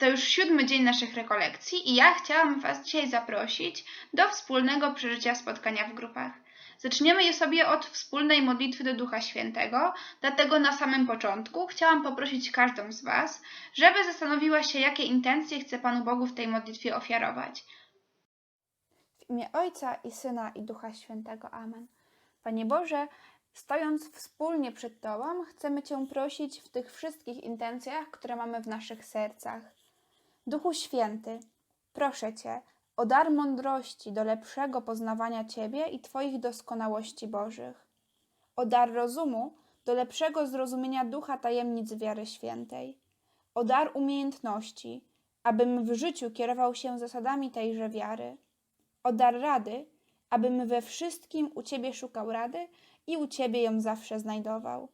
To już siódmy dzień naszych rekolekcji i ja chciałam Was dzisiaj zaprosić do wspólnego przeżycia spotkania w grupach. Zaczniemy je sobie od wspólnej modlitwy do Ducha Świętego, dlatego na samym początku chciałam poprosić każdą z Was, żeby zastanowiła się, jakie intencje chce Panu Bogu w tej modlitwie ofiarować. W imię Ojca i Syna i Ducha Świętego. Amen. Panie Boże, stojąc wspólnie przed Tobą, chcemy Cię prosić w tych wszystkich intencjach, które mamy w naszych sercach. Duchu Święty, proszę Cię o dar mądrości do lepszego poznawania Ciebie i Twoich doskonałości Bożych, o dar rozumu do lepszego zrozumienia ducha tajemnic wiary świętej, o dar umiejętności, abym w życiu kierował się zasadami tejże wiary. O dar rady, abym we wszystkim u Ciebie szukał rady i u Ciebie ją zawsze znajdował.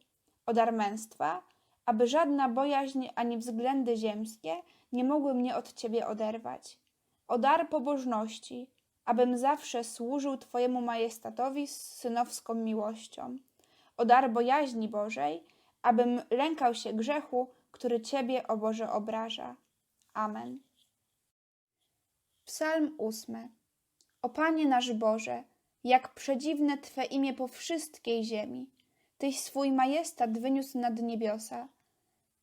O dar męstwa, aby żadna bojaźń ani względy ziemskie nie mogły mnie od Ciebie oderwać. O dar pobożności, abym zawsze służył Twojemu majestatowi z synowską miłością. O dar bojaźni Bożej, abym lękał się grzechu, który Ciebie, o Boże, obraża. Amen. Psalm ósmy. O Panie nasz Boże, jak przedziwne Twe imię po wszystkiej ziemi. Tyś swój majestat wyniósł nad niebiosa.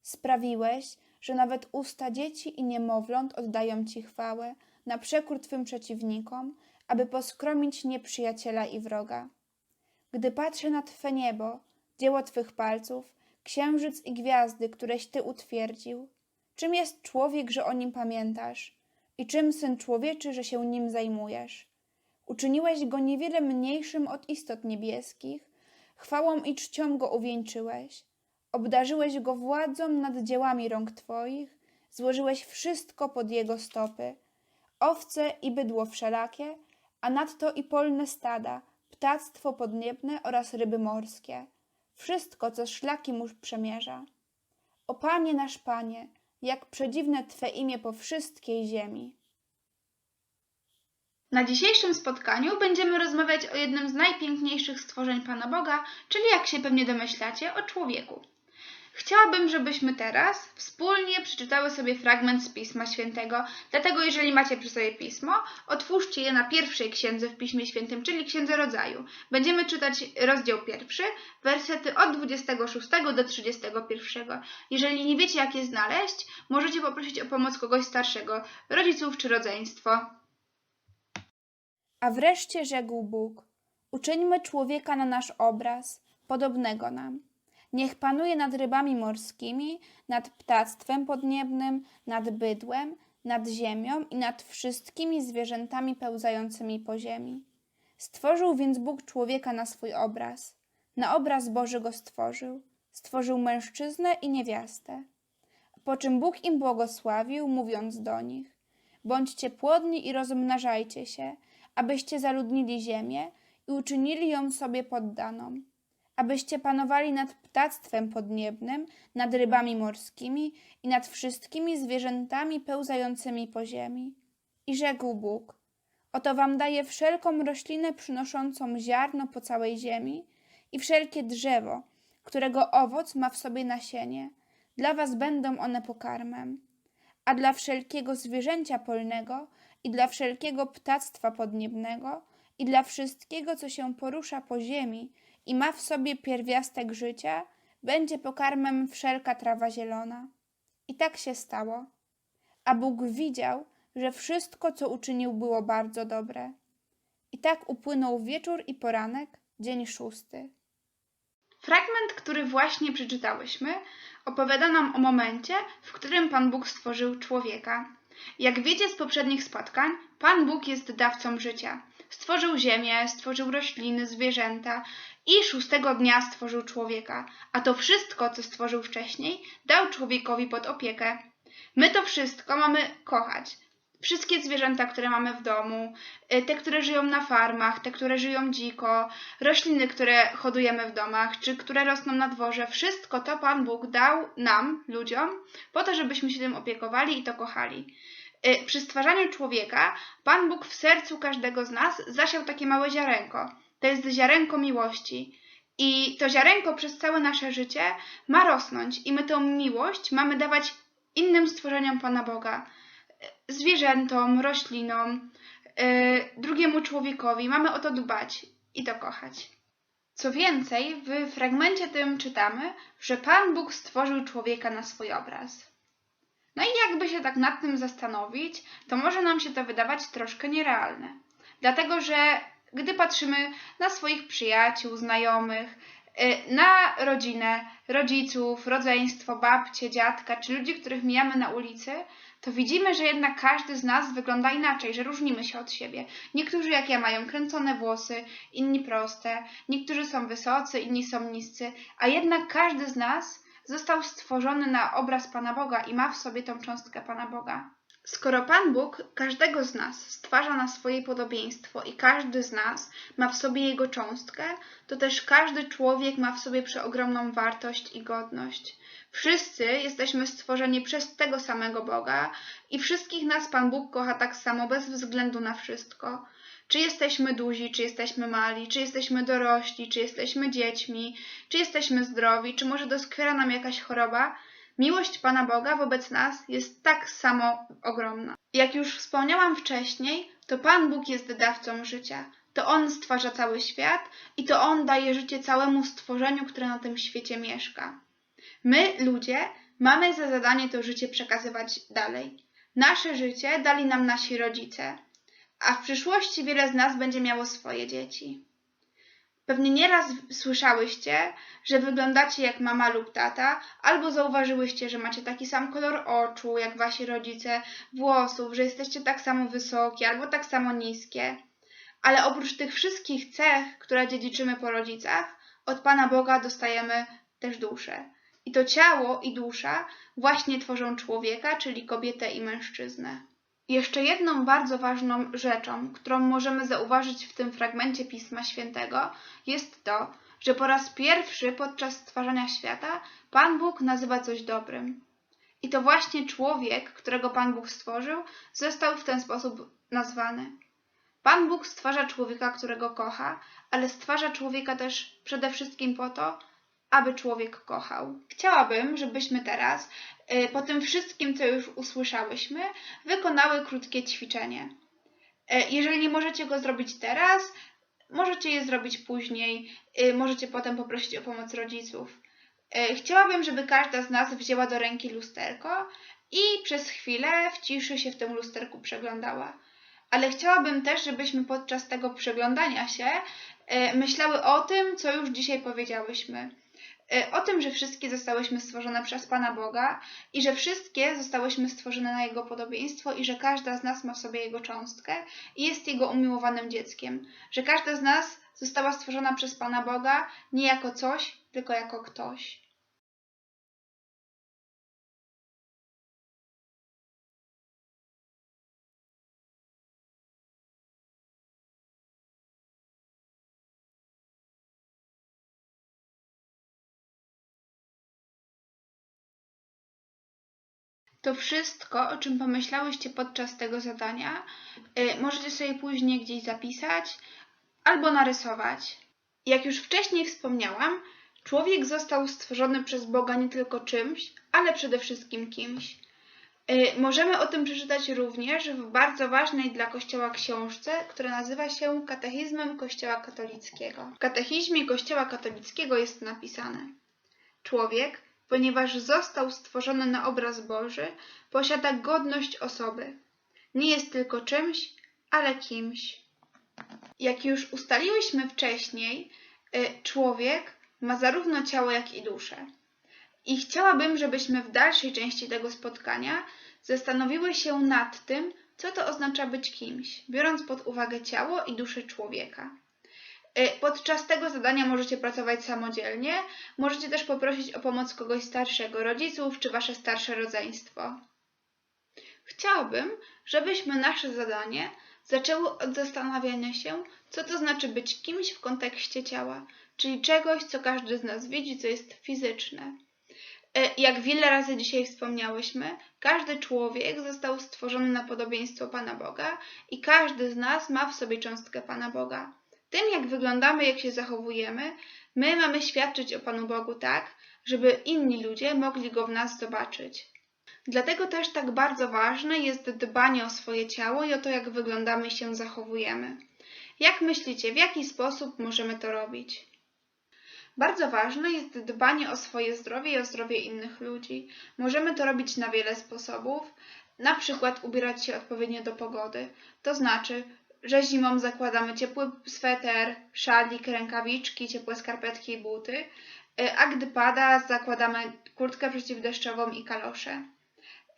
Sprawiłeś, że nawet usta dzieci i niemowląt oddają Ci chwałę, na przekór Twym przeciwnikom, aby poskromić nieprzyjaciela i wroga. Gdy patrzę na Twe niebo, dzieło Twych palców, księżyc i gwiazdy, któreś Ty utwierdził, czym jest człowiek, że o nim pamiętasz? I czym syn człowieczy, że się nim zajmujesz? Uczyniłeś go niewiele mniejszym od istot niebieskich, chwałą i czcią go uwieńczyłeś. Obdarzyłeś go władzą nad dziełami rąk twoich, złożyłeś wszystko pod jego stopy. Owce i bydło wszelakie, a nadto i polne stada, ptactwo podniebne oraz ryby morskie. Wszystko, co szlaki mu przemierza. O Panie nasz Panie, jak przedziwne Twe imię po wszystkiej ziemi. Na dzisiejszym spotkaniu będziemy rozmawiać o jednym z najpiękniejszych stworzeń Pana Boga, czyli jak się pewnie domyślacie, o człowieku. Chciałabym, żebyśmy teraz wspólnie przeczytały sobie fragment z Pisma Świętego. Dlatego, jeżeli macie przy sobie pismo, otwórzcie je na pierwszej księdze w Piśmie Świętym, czyli Księdze Rodzaju. Będziemy czytać rozdział pierwszy, wersety od 26 do 31. Jeżeli nie wiecie, jak je znaleźć, możecie poprosić o pomoc kogoś starszego, rodziców czy rodzeństwo. A wreszcie rzekł Bóg: Uczyńmy człowieka na nasz obraz, podobnego nam. Niech panuje nad rybami morskimi, nad ptactwem podniebnym, nad bydłem, nad ziemią i nad wszystkimi zwierzętami pełzającymi po ziemi. Stworzył więc Bóg człowieka na swój obraz. Na obraz Boży go stworzył. Stworzył mężczyznę i niewiastę. Po czym Bóg im błogosławił, mówiąc do nich: Bądźcie płodni i rozmnażajcie się, abyście zaludnili ziemię i uczynili ją sobie poddaną, abyście panowali nad ptactwem podniebnym, nad rybami morskimi i nad wszystkimi zwierzętami pełzającymi po ziemi. I rzekł Bóg: Oto wam daję wszelką roślinę przynoszącą ziarno po całej ziemi i wszelkie drzewo, którego owoc ma w sobie nasienie. Dla was będą one pokarmem. A dla wszelkiego zwierzęcia polnego i dla wszelkiego ptactwa podniebnego i dla wszystkiego, co się porusza po ziemi i ma w sobie pierwiastek życia, będzie pokarmem wszelka trawa zielona. I tak się stało. A Bóg widział, że wszystko, co uczynił, było bardzo dobre. I tak upłynął wieczór i poranek, dzień szósty. Fragment, który właśnie przeczytałyśmy, opowiada nam o momencie, w którym Pan Bóg stworzył człowieka. Jak wiecie z poprzednich spotkań, Pan Bóg jest dawcą życia. Stworzył ziemię, stworzył rośliny, zwierzęta i szóstego dnia stworzył człowieka, a to wszystko, co stworzył wcześniej, dał człowiekowi pod opiekę. My to wszystko mamy kochać. Wszystkie zwierzęta, które mamy w domu, y, te, które żyją na farmach, te, które żyją dziko, rośliny, które hodujemy w domach, czy które rosną na dworze, wszystko to Pan Bóg dał nam, ludziom, po to, żebyśmy się tym opiekowali i to kochali. Y, Przy stwarzaniu człowieka Pan Bóg w sercu każdego z nas zasiał takie małe ziarenko. To jest ziarenko miłości. I to ziarenko przez całe nasze życie ma rosnąć i my tą miłość mamy dawać innym stworzeniom Pana Boga, zwierzętom, roślinom, e, drugiemu człowiekowi. Mamy o to dbać i to kochać. Co więcej, w fragmencie tym czytamy, że Pan Bóg stworzył człowieka na swój obraz. No i jakby się tak nad tym zastanowić, to może nam się to wydawać troszkę nierealne. Dlatego, że gdy patrzymy na swoich przyjaciół, znajomych, y, na rodzinę, rodziców, rodzeństwo, babcie, dziadka, czy ludzi, których mijamy na ulicy, to widzimy, że jednak każdy z nas wygląda inaczej, że różnimy się od siebie. Niektórzy, jak ja, mają kręcone włosy, inni proste, niektórzy są wysocy, inni są niscy, a jednak każdy z nas został stworzony na obraz Pana Boga i ma w sobie tą cząstkę Pana Boga. Skoro Pan Bóg każdego z nas stwarza na swoje podobieństwo i każdy z nas ma w sobie jego cząstkę, to też każdy człowiek ma w sobie przeogromną wartość i godność. Wszyscy jesteśmy stworzeni przez tego samego Boga i wszystkich nas Pan Bóg kocha tak samo bez względu na wszystko. Czy jesteśmy duzi, czy jesteśmy mali, czy jesteśmy dorośli, czy jesteśmy dziećmi, czy jesteśmy zdrowi, czy może doskwiera nam jakaś choroba, miłość Pana Boga wobec nas jest tak samo ogromna. Jak już wspomniałam wcześniej, to Pan Bóg jest dawcą życia. To On stwarza cały świat i to On daje życie całemu stworzeniu, które na tym świecie mieszka. My, ludzie, mamy za zadanie to życie przekazywać dalej. Nasze życie dali nam nasi rodzice, a w przyszłości wiele z nas będzie miało swoje dzieci. Pewnie nieraz słyszałyście, że wyglądacie jak mama lub tata, albo zauważyłyście, że macie taki sam kolor oczu jak wasi rodzice, włosów, że jesteście tak samo wysokie albo tak samo niskie. Ale oprócz tych wszystkich cech, które dziedziczymy po rodzicach, od Pana Boga dostajemy też duszę. I to ciało i dusza właśnie tworzą człowieka, czyli kobietę i mężczyznę. Jeszcze jedną bardzo ważną rzeczą, którą możemy zauważyć w tym fragmencie Pisma Świętego, jest to, że po raz pierwszy podczas stwarzania świata Pan Bóg nazywa coś dobrym. I to właśnie człowiek, którego Pan Bóg stworzył, został w ten sposób nazwany. Pan Bóg stwarza człowieka, którego kocha, ale stwarza człowieka też przede wszystkim po to, aby człowiek kochał. Chciałabym, żebyśmy teraz, y, po tym wszystkim, co już usłyszałyśmy, wykonały krótkie ćwiczenie. Y, Jeżeli nie możecie go zrobić teraz, możecie je zrobić później, y, możecie potem poprosić o pomoc rodziców. Chciałabym, żeby każda z nas wzięła do ręki lusterko i przez chwilę w ciszy się w tym lusterku przeglądała. Ale chciałabym też, żebyśmy podczas tego przeglądania się myślały o tym, co już dzisiaj powiedziałyśmy. Y, O tym, że wszystkie zostałyśmy stworzone przez Pana Boga i że wszystkie zostałyśmy stworzone na Jego podobieństwo i że każda z nas ma w sobie Jego cząstkę i jest Jego umiłowanym dzieckiem. Że każda z nas została stworzona przez Pana Boga nie jako coś, tylko jako ktoś. To wszystko, o czym pomyślałyście podczas tego zadania, y, możecie sobie później gdzieś zapisać albo narysować. Jak już wcześniej wspomniałam, człowiek został stworzony przez Boga nie tylko czymś, ale przede wszystkim kimś. Y, Możemy o tym przeczytać również w bardzo ważnej dla Kościoła książce, która nazywa się Katechizmem Kościoła Katolickiego. W Katechizmie Kościoła Katolickiego jest napisane: Człowiek, ponieważ został stworzony na obraz Boży, posiada godność osoby. Nie jest tylko czymś, ale kimś. Jak już ustaliłyśmy wcześniej, y, człowiek ma zarówno ciało, jak i duszę. I chciałabym, żebyśmy w dalszej części tego spotkania zastanowiły się nad tym, co to oznacza być kimś, biorąc pod uwagę ciało i duszę człowieka. Y, Podczas tego zadania możecie pracować samodzielnie, możecie też poprosić o pomoc kogoś starszego, rodziców czy wasze starsze rodzeństwo. Chciałabym, żebyśmy nasze zadanie zaczęły od zastanawiania się, co to znaczy być kimś w kontekście ciała, czyli czegoś, co każdy z nas widzi, co jest fizyczne. E, Jak wiele razy dzisiaj wspomniałyśmy, każdy człowiek został stworzony na podobieństwo Pana Boga i każdy z nas ma w sobie cząstkę Pana Boga. Tym, jak wyglądamy, jak się zachowujemy, my mamy świadczyć o Panu Bogu tak, żeby inni ludzie mogli go w nas zobaczyć. Dlatego też tak bardzo ważne jest dbanie o swoje ciało i o to, jak wyglądamy i się zachowujemy. Jak myślicie, w jaki sposób możemy to robić? Bardzo ważne jest dbanie o swoje zdrowie i o zdrowie innych ludzi. Możemy to robić na wiele sposobów, na przykład ubierać się odpowiednio do pogody. To znaczy, że zimą zakładamy ciepły sweter, szalik, rękawiczki, ciepłe skarpetki i buty, y, a gdy pada, zakładamy kurtkę przeciwdeszczową i kalosze.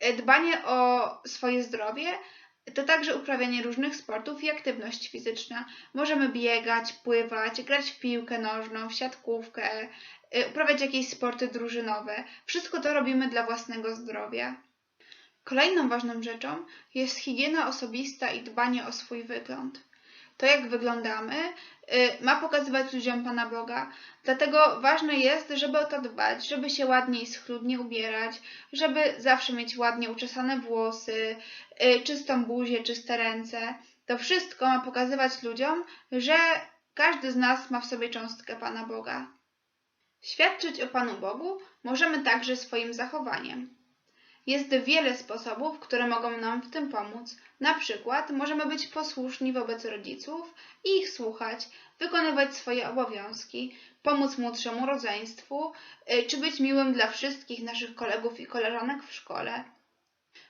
Y, Dbanie o swoje zdrowie to także uprawianie różnych sportów i aktywność fizyczna. Możemy biegać, pływać, grać w piłkę nożną, w siatkówkę, y, uprawiać jakieś sporty drużynowe. Wszystko to robimy dla własnego zdrowia. Kolejną ważną rzeczą jest higiena osobista i dbanie o swój wygląd. To, jak wyglądamy, y, ma pokazywać ludziom Pana Boga. Dlatego ważne jest, żeby o to dbać, żeby się ładnie i schludnie ubierać, żeby zawsze mieć ładnie uczesane włosy, y, czystą buzię, czyste ręce. To wszystko ma pokazywać ludziom, że każdy z nas ma w sobie cząstkę Pana Boga. Świadczyć o Panu Bogu możemy także swoim zachowaniem. Jest wiele sposobów, które mogą nam w tym pomóc. Na przykład możemy być posłuszni wobec rodziców i ich słuchać, wykonywać swoje obowiązki, pomóc młodszemu rodzeństwu, y, czy być miłym dla wszystkich naszych kolegów i koleżanek w szkole.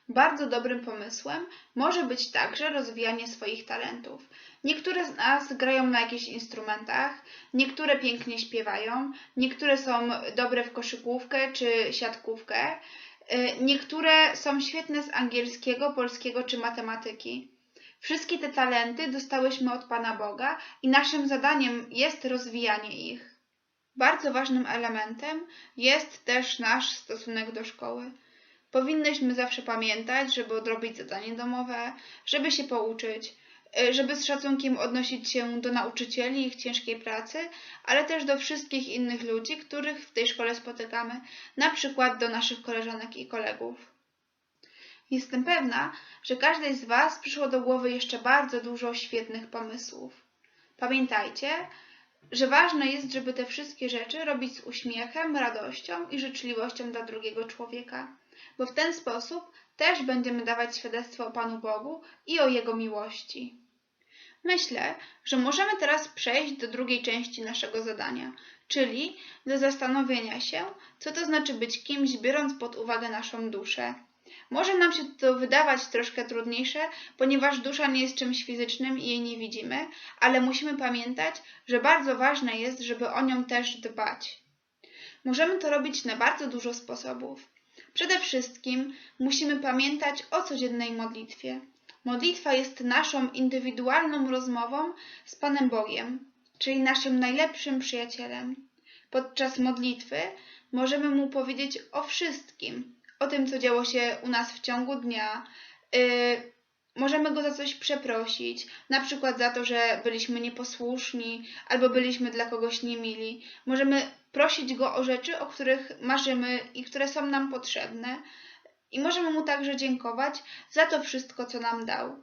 Bardzo dobrym pomysłem może być także rozwijanie swoich talentów. Niektóre z nas grają na jakichś instrumentach, niektóre pięknie śpiewają, niektóre są dobre w koszykówkę czy siatkówkę. Y, Niektóre są świetne z angielskiego, polskiego czy matematyki. Wszystkie te talenty dostałyśmy od Pana Boga i naszym zadaniem jest rozwijanie ich. Bardzo ważnym elementem jest też nasz stosunek do szkoły. Powinnyśmy zawsze pamiętać, żeby odrobić zadanie domowe, żeby się pouczyć, żeby z szacunkiem odnosić się do nauczycieli i ich ciężkiej pracy, ale też do wszystkich innych ludzi, których w tej szkole spotykamy, na przykład do naszych koleżanek i kolegów. Jestem pewna, że każdej z Was przyszło do głowy jeszcze bardzo dużo świetnych pomysłów. Pamiętajcie, że ważne jest, żeby te wszystkie rzeczy robić z uśmiechem, radością i życzliwością dla drugiego człowieka, bo w ten sposób też będziemy dawać świadectwo o Panu Bogu i o Jego miłości. Myślę, że możemy teraz przejść do drugiej części naszego zadania, czyli do zastanowienia się, co to znaczy być kimś, biorąc pod uwagę naszą duszę. Może nam się to wydawać troszkę trudniejsze, ponieważ dusza nie jest czymś fizycznym i jej nie widzimy, ale musimy pamiętać, że bardzo ważne jest, żeby o nią też dbać. Możemy to robić na bardzo dużo sposobów. Przede wszystkim musimy pamiętać o codziennej modlitwie. Modlitwa jest naszą indywidualną rozmową z Panem Bogiem, czyli naszym najlepszym przyjacielem. Podczas modlitwy możemy Mu powiedzieć o wszystkim, o tym, co działo się u nas w ciągu dnia. Yy, możemy Go za coś przeprosić, na przykład za to, że byliśmy nieposłuszni albo byliśmy dla kogoś niemili. Możemy prosić Go o rzeczy, o których marzymy i które są nam potrzebne. I możemy Mu także dziękować za to wszystko, co nam dał.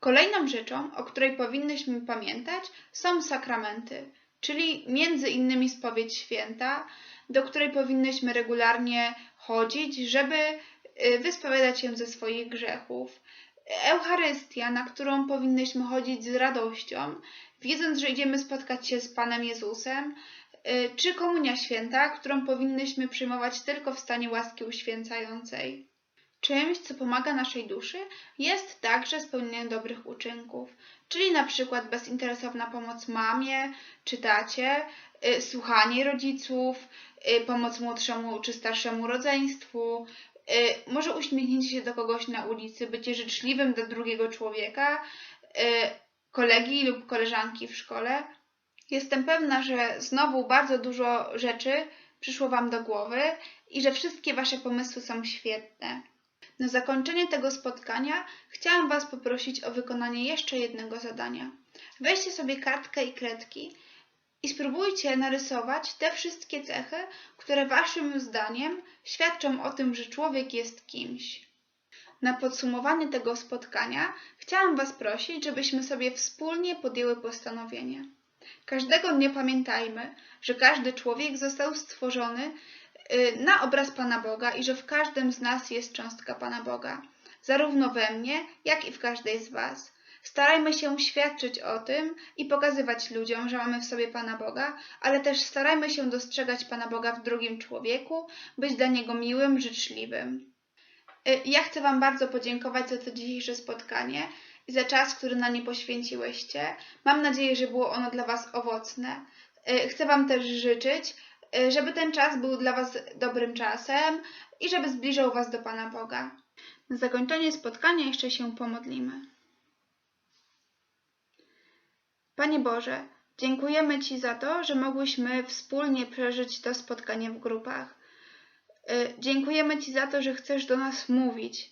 Kolejną rzeczą, o której powinnyśmy pamiętać, są sakramenty, czyli między innymi spowiedź święta, do której powinnyśmy regularnie chodzić, żeby y, wyspowiadać się ze swoich grzechów. Eucharystia, na którą powinnyśmy chodzić z radością, wiedząc, że idziemy spotkać się z Panem Jezusem, y, czy Komunia Święta, którą powinnyśmy przyjmować tylko w stanie łaski uświęcającej. Czymś, co pomaga naszej duszy, jest także spełnienie dobrych uczynków, czyli na przykład bezinteresowna pomoc mamie czy tacie, y, słuchanie rodziców, y, pomoc młodszemu czy starszemu rodzeństwu, y, może uśmiechnięcie się do kogoś na ulicy, bycie życzliwym do drugiego człowieka, y, kolegi lub koleżanki w szkole. Jestem pewna, że znowu bardzo dużo rzeczy przyszło Wam do głowy i że wszystkie Wasze pomysły są świetne. Na zakończenie tego spotkania chciałam Was poprosić o wykonanie jeszcze jednego zadania. Weźcie sobie kartkę i kredki i spróbujcie narysować te wszystkie cechy, które Waszym zdaniem świadczą o tym, że człowiek jest kimś. Na podsumowanie tego spotkania chciałam Was prosić, żebyśmy sobie wspólnie podjęły postanowienie. Każdego dnia pamiętajmy, że każdy człowiek został stworzony na obraz Pana Boga i że w każdym z nas jest cząstka Pana Boga, zarówno we mnie, jak i w każdej z Was. Starajmy się świadczyć o tym i pokazywać ludziom, że mamy w sobie Pana Boga, ale też starajmy się dostrzegać Pana Boga w drugim człowieku, być dla Niego miłym, życzliwym. Y, Ja chcę Wam bardzo podziękować za to dzisiejsze spotkanie i za czas, który na nie poświęciłyście. Mam nadzieję, że było ono dla Was owocne. Y, Chcę Wam też życzyć, y, żeby ten czas był dla Was dobrym czasem i żeby zbliżał Was do Pana Boga. Na zakończenie spotkania jeszcze się pomodlimy. Panie Boże, dziękujemy Ci za to, że mogłyśmy wspólnie przeżyć to spotkanie w grupach. Y, Dziękujemy Ci za to, że chcesz do nas mówić,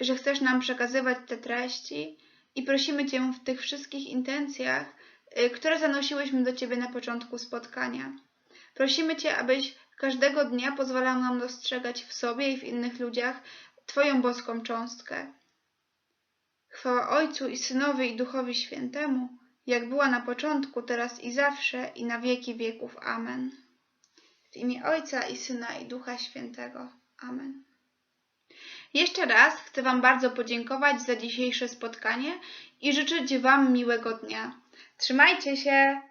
że chcesz nam przekazywać te treści i prosimy Cię w tych wszystkich intencjach, y, które zanosiłyśmy do Ciebie na początku spotkania. Prosimy Cię, abyś każdego dnia pozwalał nam dostrzegać w sobie i w innych ludziach Twoją boską cząstkę. Chwała Ojcu i Synowi i Duchowi Świętemu, jak była na początku, teraz i zawsze, i na wieki wieków. Amen. W imię Ojca i Syna i Ducha Świętego. Amen. Jeszcze raz chcę Wam bardzo podziękować za dzisiejsze spotkanie i życzyć Wam miłego dnia. Trzymajcie się!